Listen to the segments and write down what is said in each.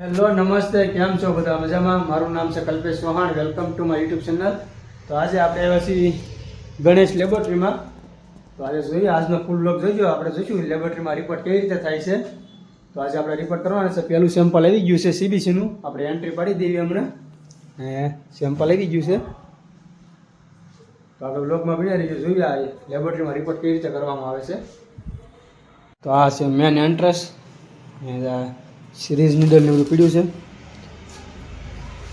Hello, નમસ્તે, કેમ છો બધા? મજામાં? મારું નામ છે Kalpesh Chauhan. Welcome to my YouTube channel. તો આજે આપણે આવ્યા છીએ ગણેશ લેબોરેટરીમાં. તો આજે જોઈએ, આજનો ફૂલ લોક જોઈજો આપણે જોઈશું લેબોરેટરીમાં રિપોર્ટ કેવી રીતે થાય છે. તો આજે આપણે રિપોર્ટ કરવાનો છે. પહેલું સેમ્પલ આવી ગયું છે સીબીસીનું આપણે એન્ટ્રી પાડી દેવી હમણાં. ને સેમ્પલ આવી ગયું છે. તો આપણે બ્લોગમાં બની રહીએ. જોઈએ, આ લેબોરેટરીમાં રિપોર્ટ કેવી રીતે કરવામાં આવે છે. તો આ છે મેન એન્ટ્રસ સિરીઝ નીડર ને બધું પીડ્યું છે?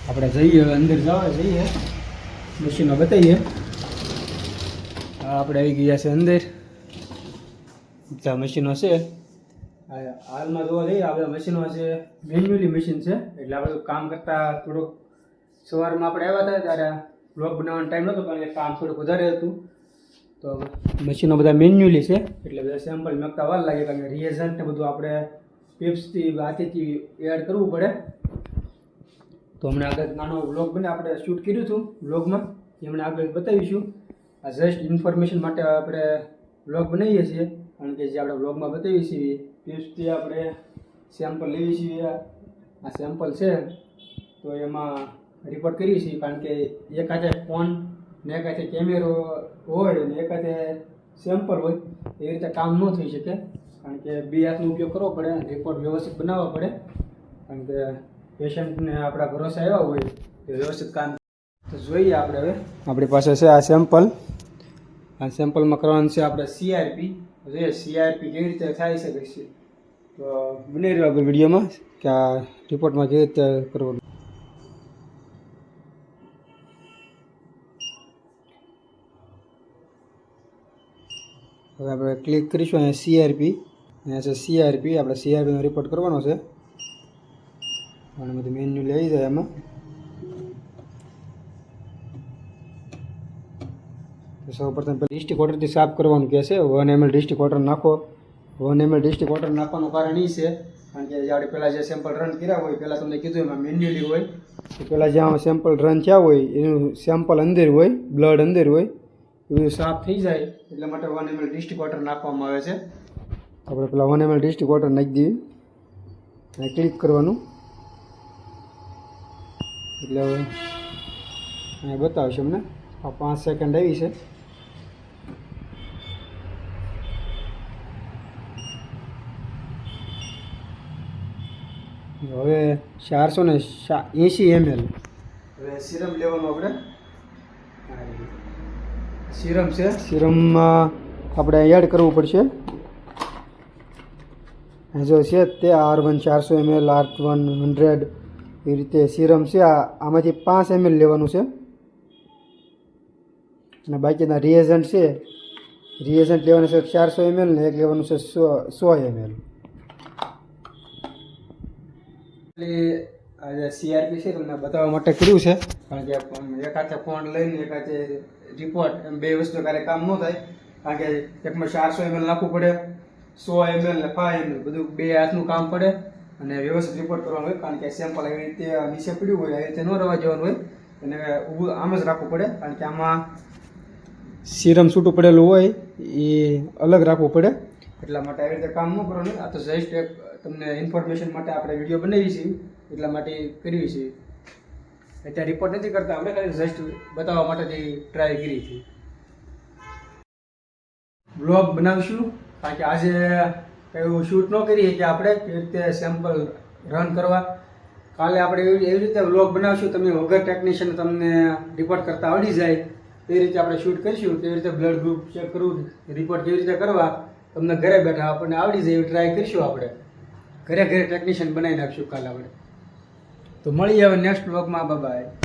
આપણે જઈએ અંદર જવા જઈએ. મશીનો બતાવીએ. આપણે આવી ગયા છે અંદર. બધા મશીનો છે. હાલમાં જોવા જઈએ, આ બધા મશીનો છે. મેન્યુઅલી મશીન છે. એટલે આપણે કામ કરતાં થોડુંક સવારમાં આપણે આવ્યા હતા ત્યારે બ્લોગ બનાવવાનો ટાઈમ નહોતો કારણ કે કામ થોડુંક વધારે હતું. તો મશીનો બધા મેન્યુઅલી છે. એટલે બધા સેમ્પલ મેકતા વાર લાગે, કારણ કે રિએઝન્ટ ને બધું આપણે પિપ્સથી હાથેથી એડ કરવું પડે. તો હમણાં આગળ નાનો વ્લોગ બને આપણે શૂટ કર્યું હતું વ્લોગમાં એ હમણાં આગળ બતાવીશું. આ જસ્ટ ઇન્ફોર્મેશન માટે આપણે વ્લોગ બનાવીએ છીએ. કારણ કે જે આપણે વ્લોગમાં બતાવીએ છીએ પિપ્સથી આપણે સેમ્પલ લઈએ છીએ. આ સેમ્પલ છે. તો એમાં રિપોર્ટ કરીએ છીએ, કારણ કે એક હાથે ફોન ને એક હાથે કેમેરો હોય, ને એક હાથે સેમ્પલ હોય. એ રીતે કામ ન થઈ શકે. કારણ કે બે હાથનો ઉપયોગ કરવો પડે રિપોર્ટ વ્યવસ્થિત બનાવવા પડે. કારણ કે પેશન્ટને આપણા ભરોસે આવ્યા હોય તો વ્યવસ્થિત કામ તો જોઈએ આપણે હવે. આપણી પાસે છે આ સેમ્પલ આ સેમ્પલમાં કરવાનું છે આપણે સીઆરપી જોઈએ સીઆરપી કેવી રીતે થાય છે તો બની રહ્યો આગળ વિડીયોમાં કે આ રિપોર્ટમાં કેવી રીતે કરવાનું. હવે આપણે ક્લિક કરીશું અહીંયા સીઆરપી અહીંયા છે સીઆરપી આપણે સીઆરપીનો રિપોર્ટ કરવાનો છે. અને બધું મેન્યુ લઈ જાય એમાં. સૌ પ્રથમ ડિસ્ટ્રિક્ટ વોટરથી સાફ કરવાનું કહે છે. વન એમએલ ડિસ્ટ્રિક્ટ વોટર નાખો. વન એમએલ ડિસ્ટ્રિક્ટ વોટર નાખવાનું કારણ એ છે. કારણ કે આપણે પહેલાં જે સેમ્પલ રન કર્યા હોય, પહેલાં તમને કીધું એમાં મેન્યુઅલી હોય. તો પહેલાં જ્યાં સેમ્પલ રન થયા હોય, એનું સેમ્પલ અંદર હોય બ્લડ અંદર હોય, એ સાફ થઈ જાય. એટલા માટે વન એમએલ ડિસ્ટ્રિક્ટ વોટર નાખવામાં આવે છે. આપણે પેલા વન એમએલ ડિસ્ટ્રિક વોટર નાખી દઈએ. અને ક્લિક કરવાનું. એટલે હવે અહીંયા બતાવશે અમને. આ પાંચ સેકન્ડ આવી છે. હવે ચારસો ને એંશી એમએલ હવે સિરમ લેવાનું આપણે. સિરમ છે? સિરમમાં આપણે એડ કરવું પડશે. જો છે તે આર વન ચારસો એમએલ આર વન હંડ્રેડ એ રીતે સિરમ છે. આમાંથી પાંચ એમએલ લેવાનું છે. અને બાકીના રિએઝન્ટ છે રિએઝન્ટ લેવાનું છે ચારસો એમએલ ને એક લેવાનું છે સો સો એમએલ આજે સીઆરપી છે તમને બતાવવા માટે કર્યું છે. કારણ કે એક ફોન લઈને એક હાથે રિપોર્ટ એમ બે વસ્તુ ક્યારેય કામ ન થાય. કારણ કે એકમાં ચારસો એમએલ નાખવું પડે. સો એમએલ ને ફાઈવ એમએલ બધું બે હાથનું કામ પડે અને વ્યવસ્થિત રિપોર્ટ કરવાનો હોય, કારણ કે સેમ્પલ એવી રીતે નીચે પડ્યું હોય એવી રીતે ન રવા જવાનું હોય, એને ઊભું આમ જ રાખવું પડે, કારણ કે આમાં સિરમ છૂટું પડેલું હોય, એ અલગ રાખવું પડે. એટલા માટે આવી રીતે કામ ન કરવાનું આ તો જસ્ટ એક તમને ઇન્ફોર્મેશન માટે આપણે વીડિયો બનાવી છીએ એટલા માટે કરીએ છીએ અત્યારે રિપોર્ટ નથી કરતા, આપણે ખાલી જસ્ટ બતાવવા માટે ટ્રાય કરી હતી બ્લોગ બનાવીશું. કારણ કે આજે એવું શૂટ ન કરીએ કે આપણે કેવી રીતે સેમ્પલ રન કરવા. કાલે આપણે એવી એવી રીતે વ્લોગ બનાવશું, તમે વગર ટેકનિશિયન તમને રિપોર્ટ કરતા આવડી જાય. એ રીતે આપણે શૂટ કરીશું, કેવી રીતે બ્લડ ગ્રુપ ચેક કરવું રિપોર્ટ કેવી રીતે કરવા, તમને ઘરે બેઠા આપણને આવડી જાય એવી ટ્રાય કરીશું આપણે. ઘરે ઘરે ટેકનિશિયન બનાવી નાખશું કાલે આપણે. તો મળીએ હવે નેક્સ્ટ બ્લોગમાં બાય